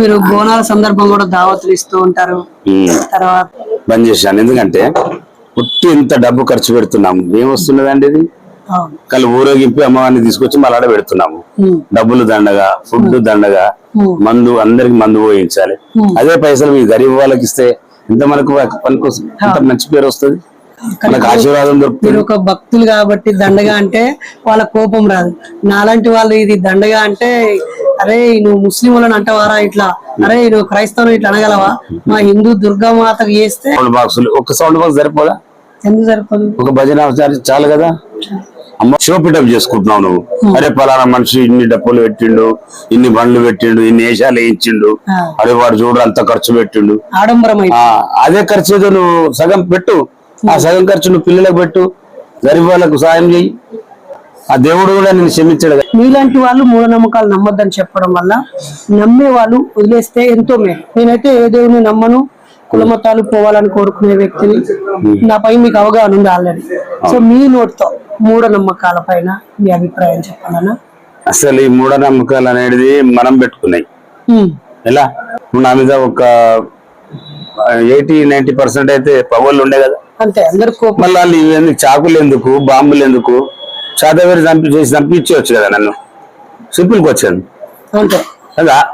మీరు బోనాల సందర్భం కూడా దావతులు ఇస్తూ ఉంటారు. తర్వాత బంద్ చేశాను. ఎందుకంటే పుట్టి ఇంత డబ్బు ఖర్చు పెడుతున్నాము. ఏం వస్తున్నదండి ఇది. కళ్ళు ఊరేగింపు అమ్మవారిని తీసుకొచ్చి మళ్ళీ ఆడ పెడుతున్నాము. డబ్బులు దండగా ఫుడ్ దండగా. మందు అందరికి మందు పోయించాలి. అదే పైసలు మీ గరీబ్ వాళ్ళకి ఇస్తే ఎంత మనకు పనికి వస్తుంది? ఎంత మంచి పేరు వస్తుంది? మనకు ఆశీర్వాదం దొరుకుతుంది. ఒక భక్తులు కాబట్టి దండగా అంటే వాళ్ళ కోపం రాదు. నాలాంటి వాళ్ళు ఇది దండగా అంటే అరే నువ్వు ముస్లిం వాళ్ళని అంటవారా ఇట్లా? అరే నువ్వు క్రైస్తవులు ఇట్లా అనగలవా? మా హిందూ దుర్గామాతకు చేస్తే సౌండ్ బాక్సులు ఒక సౌండ్ బాక్స్ సరిపోదా? ఎందుకు సరిపోదు? ఒక భజన చాలు- కదా? అమ్మ షోపిటప్ చేసుకుంటున్నావు నువ్వు. అరే పలానా మనిషి ఇన్ని డబ్బులు పెట్టిండు ఇన్ని బండ్లు పెట్టిండు ఇన్ని వేషాలు వేయించిండు. అరే వాడు చూడు అంత ఖర్చు పెట్టిండు. అదే ఖర్చు ఏదో నువ్వు సగం పెట్టు. ఆ సగం ఖర్చు నువ్వు పిల్లలకు పెట్టు. గరీబ్ వాళ్ళకు సాయం చేయి ఆ దేవుడు కూడా నేను క్షమించాడు. మీలాంటి వాళ్ళు మూఢనమ్మకాలు నమ్మొద్దని చెప్పడం వల్ల నమ్మే వాళ్ళు వదిలేస్తే ఎంతో మేలు. నేనైతే ఏ దేవుని నమ్మను కులమతాలు పోవాలని కోరుకునే వ్యక్తిని. నాపై మీకు అవగాహన ఉంది ఆల్రెడీ. సో మీ నోటితో మూఢనమ్మకాల పైన మీ అభిప్రాయం చెప్పాలన్నా? అసలు ఈ మూఢనమ్మకాలు అనేది మనం పెట్టుకున్నాయి. ఎలా? నా మీద ఒక ఎయిటీ నైన్టీ పర్సెంట్ అయితే పవర్లు ఉండే కదా. అంతే అందరు మళ్ళీ చాకులు ఎందుకు బాంబులు ఎందుకు? చాదవేరి చంపి చేసి చంపించవచ్చు కదా నన్ను. సింపుల్ క్వశ్చన్ అంతే. కదా?